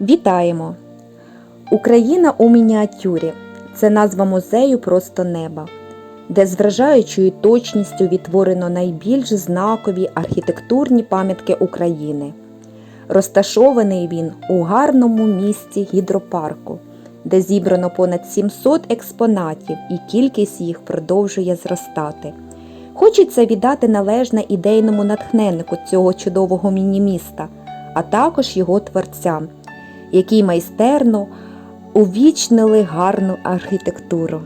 Вітаємо! Україна у мініатюрі це назва музею просто неба, де з вражаючою точністю відтворено найбільш знакові архітектурні пам'ятки України. Розташований він у гарному місті гідропарку, де зібрано понад 700 експонатів і кількість їх продовжує зростати. Хочеться віддати належне ідейному натхненнику цього чудового міні-міста, а також його творцям, які майстерно увічнили гарну архітектуру.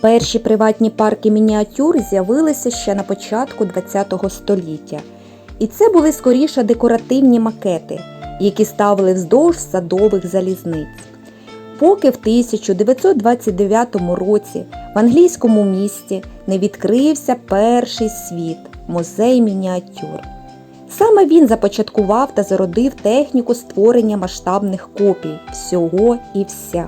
Перші приватні парки мініатюр з'явилися ще на початку ХХ століття. І це були скоріше декоративні макети, які ставили вздовж садових залізниць. Поки в 1929 році в англійському місті не відкрився перший світ музей мініатюр. Саме він започаткував та зародив техніку створення масштабних копій всього і вся.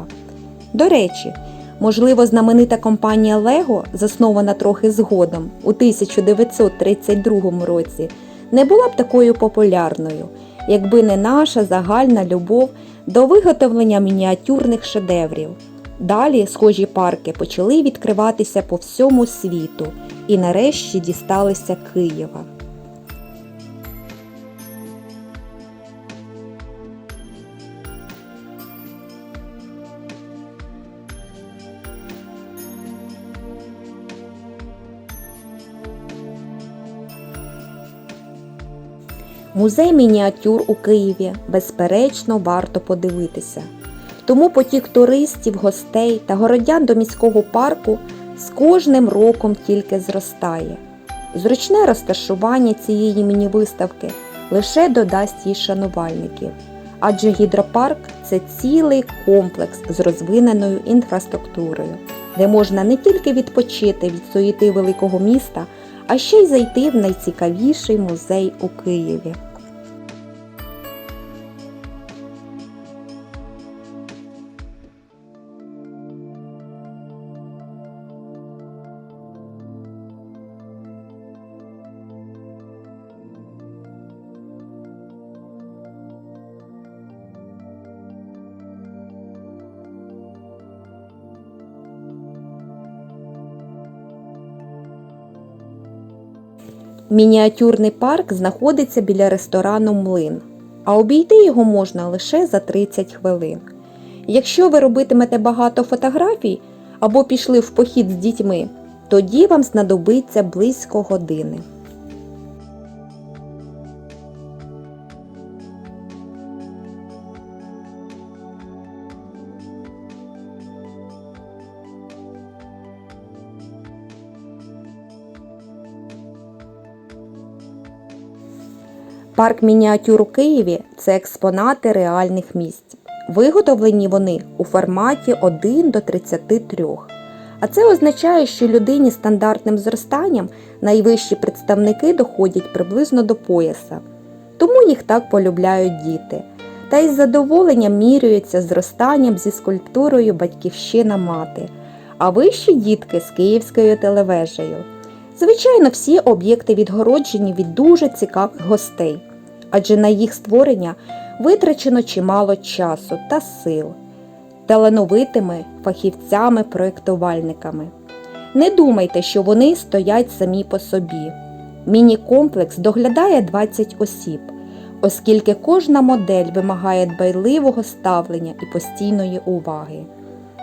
До речі, можливо, знаменита компанія Лего, заснована трохи згодом у 1932 році, не була б такою популярною, якби не наша загальна любов до виготовлення мініатюрних шедеврів. Далі схожі парки почали відкриватися по всьому світу і нарешті дісталися Києва. Музей мініатюр у Києві безперечно варто подивитися. Тому потік туристів, гостей та городян до міського парку з кожним роком тільки зростає. Зручне розташування цієї міні-виставки лише додасть їй шанувальників, адже гідропарк це цілий комплекс з розвиненою інфраструктурою, де можна не тільки відпочити від суєти великого міста, а ще й зайти в найцікавіший музей у Києві. Мініатюрний парк знаходиться біля ресторану Млин, а обійти його можна лише за 30 хвилин. Якщо ви робитимете багато фотографій або пішли в похід з дітьми, тоді вам знадобиться близько години. Парк мініатюр у Києві це експонати реальних місць. Виготовлені вони у форматі 1 до 33. А це означає, що людині стандартним зростанням найвищі представники доходять приблизно до пояса. Тому їх так полюбляють діти. Та із задоволенням міряються зростанням зі скульптурою Батьківщина мати, а вищі дітки з Київською телевежею. Звичайно, всі об'єкти відгороджені від дуже цікавих гостей, адже на їх створення витрачено чимало часу та сил талановитими фахівцями-проєктувальниками. Не думайте, що вони стоять самі по собі. Міні-комплекс доглядає 20 осіб, оскільки кожна модель вимагає дбайливого ставлення і постійної уваги.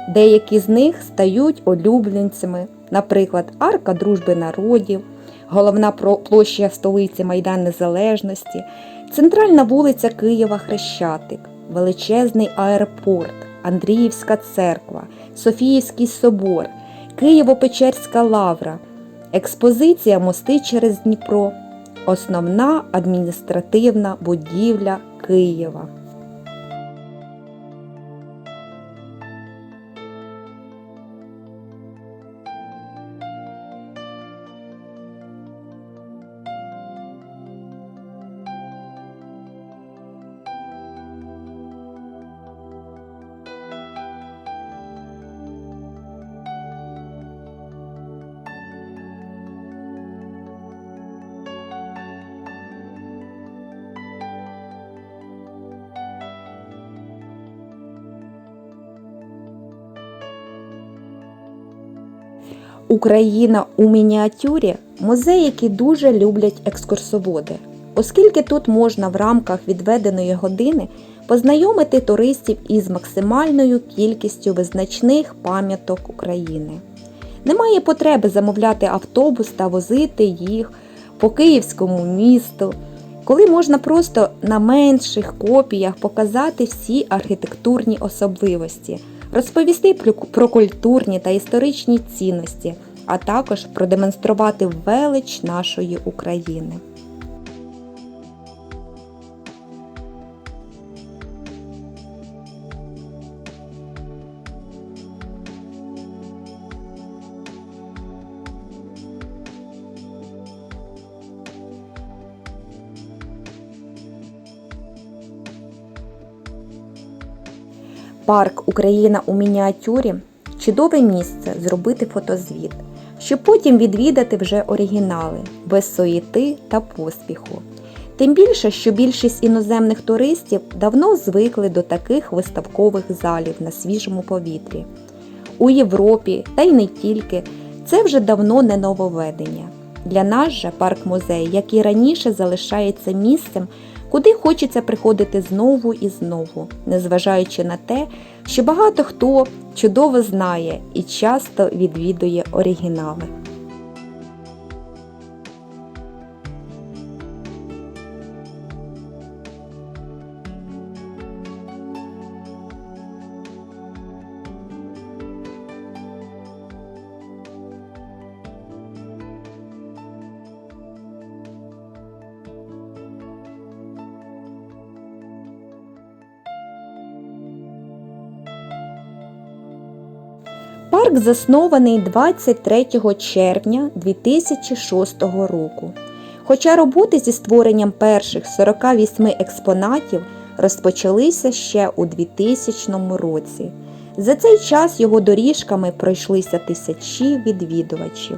Деякі з них стають улюбленцями, наприклад, Арка Дружби народів, головна площа столиці Майдан Незалежності, центральна вулиця Києва Хрещатик, величезний аеропорт, Андріївська церква, Софіївський собор, Києво-Печерська лавра, експозиція Мости через Дніпро, основна адміністративна будівля Києва. Україна у мініатюрі музей, який дуже люблять екскурсоводи, оскільки тут можна в рамках відведеної години познайомити туристів із максимальною кількістю визначних пам'яток України. Немає потреби замовляти автобус та возити їх по київському місту, коли можна просто на менших копіях показати всі архітектурні особливості, розповісти про- культурні та історичні цінності, а також продемонструвати велич нашої України. Парк Україна у мініатюрі чудове місце зробити фотозвіт, щоб потім відвідати вже оригінали без суєти та поспіху. Тим більше, що більшість іноземних туристів давно звикли до таких виставкових залів на свіжому повітрі. У Європі та й не тільки це вже давно не нововведення. Для нас же парк-музей, як і раніше, залишається місцем, куди хочеться приходити знову і знову, незважаючи на те, що багато хто чудово знає і часто відвідує оригінали. Парк заснований 23 червня 2006 року. Хоча роботи зі створенням перших 48 експонатів розпочалися ще у 2000 році. За цей час його доріжками пройшлися тисячі відвідувачів.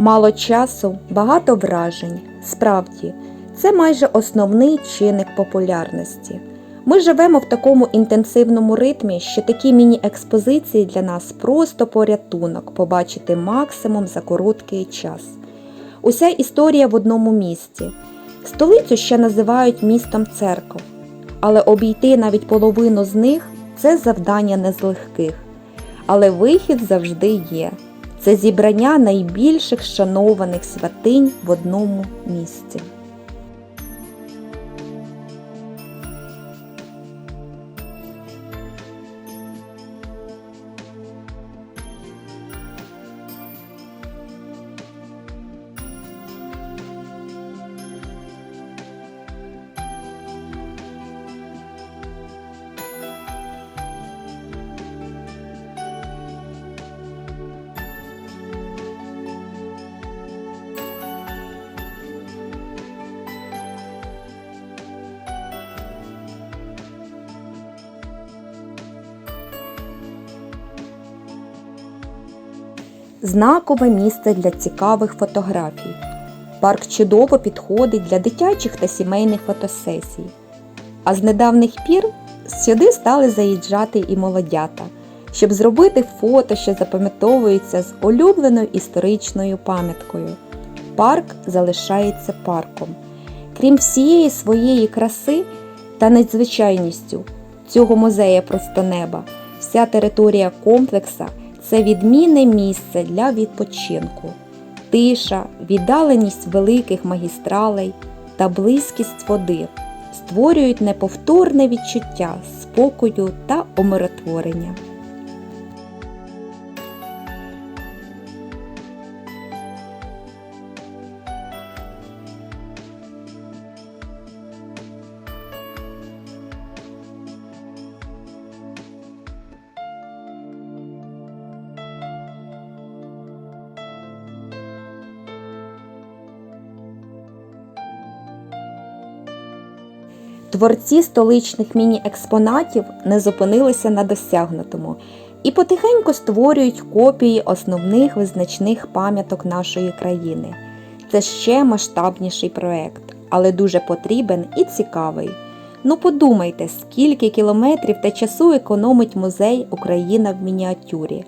Мало часу, багато вражень. Справді, це майже основний чинник популярності. Ми живемо в такому інтенсивному ритмі, що такі міні-експозиції для нас просто порятунок побачити максимум за короткий час. Уся історія в одному місці. Столицю ще називають містом церков, але обійти навіть половину з них це завдання не з легких. Але вихід завжди є. Це зібрання найбільших шанованих святинь в одному місці. Знакове місце для цікавих фотографій. Парк чудово підходить для дитячих та сімейних фотосесій. А з недавніх пір сюди стали заїжджати і молодята, щоб зробити фото, що запам'ятовується з улюбленою історичною пам'яткою. Парк залишається парком. Крім всієї своєї краси та надзвичайністю цього музея просто неба, вся територія комплекса це відмінне місце для відпочинку. Тиша, віддаленість великих магістралей та близькість води створюють неповторне відчуття спокою та умиротворення. Творці столичних міні-експонатів не зупинилися на досягнутому. і потихеньку створюють копії основних визначних пам'яток нашої країни. Це ще масштабніший проект, але дуже потрібен і цікавий. Ну подумайте, скільки кілометрів та часу економить музей Україна в мініатюрі.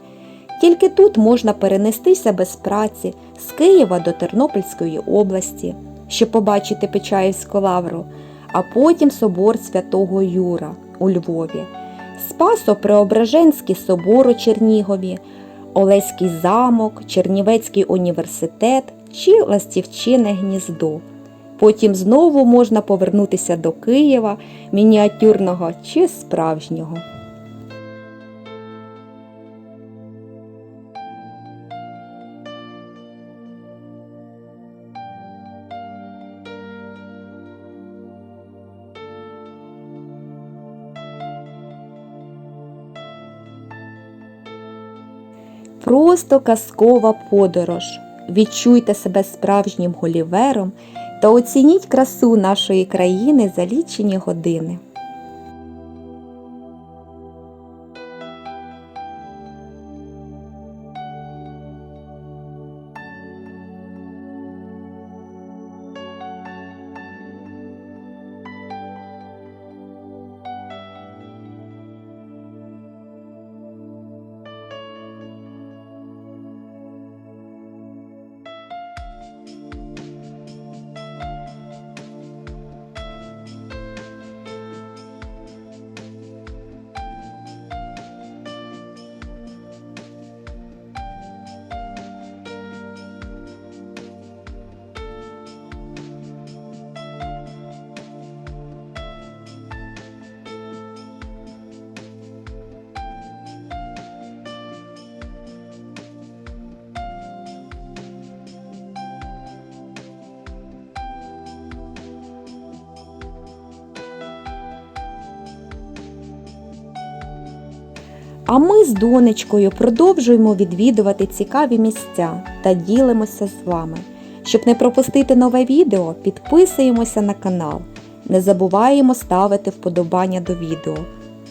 Тільки тут можна перенестися без праці з Києва до Тернопільської області, щоб побачити Печаївську лавру, а потім собор святого Юра у Львові, Спасо-Преображенський собор у Чернігові, Олеський замок, Чернівецький університет чи Ластівчине гніздо. Потім знову можна повернутися до Києва, мініатюрного чи справжнього. Просто казкова подорож. Відчуйте себе справжнім голівером та оцініть красу нашої країни за лічені години. А ми з донечкою продовжуємо відвідувати цікаві місця та ділимося з вами. Щоб не пропустити нове відео, підписуємося на канал. Не забуваємо ставити вподобання до відео.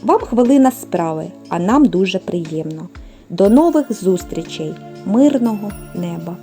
Вам хвилина справи, а нам дуже приємно. До нових зустрічей, мирного неба!